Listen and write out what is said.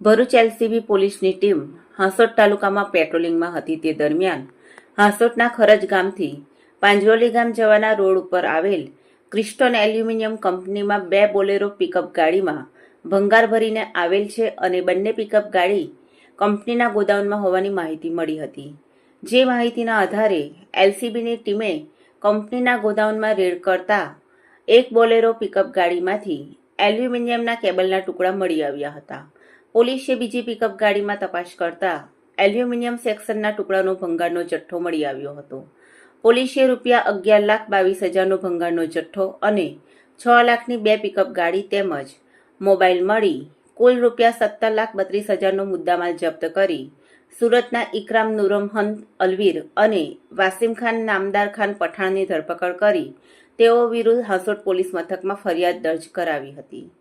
Bharuch LCB પોલીસની team Hansot તાલુકામાં પેટ્રોલિંગમાં હતી તે દરમિયાન હાંસોટના ખરજ ગામથી પાંજરોલી ગામ જવાના રોડ ઉપર આવેલ ક્રિસ્ટોન એલ્યુમિનિયમ કંપનીમાં બે બોલેરો પિકઅપ ગાડીમાં ભંગાર ભરીને આવેલ છે અને બંને પિકઅપ ગાડી કંપનીના ગોડાઉનમાં હોવાની માહિતી મળી હતી. જે માહિતીના આધારે એલસીબીની ટીમે કંપનીના ગોડાઉનમાં રેડ કરતા એક બોલેરો પિકઅપ ગાડીમાંથી એલ્યુમિનિયમના કેબલના ટુકડા મળી આવ્યા હતા. પોલીસે બીજી પિકઅપ ગાડીમાં તપાસ કરતા એલ્યુમિનિયમ સેક્શનના ટુકડાનો ભંગારનો જથ્થો મળી આવ્યો હતો. પોલીસે રૂપિયા અગિયાર લાખ બાવીસ હજારનો ભંગારનો જથ્થો અને છ લાખની બે પિકઅપ ગાડી તેમજ મોબાઈલ મળી કુલ રૂપિયા સત્તર લાખ બત્રીસ હજારનો મુદ્દામાલ જપ્ત કરી સુરતના ઇકરામ નુરમ હંત અલવીર અને વાસિમ ખાન નામદાર ખાન પઠાણની ધરપકડ કરી તેઓ વિરુદ્ધ હાંસોટ પોલીસ મથકમાં ફરિયાદ દર્જ કરાવી હતી.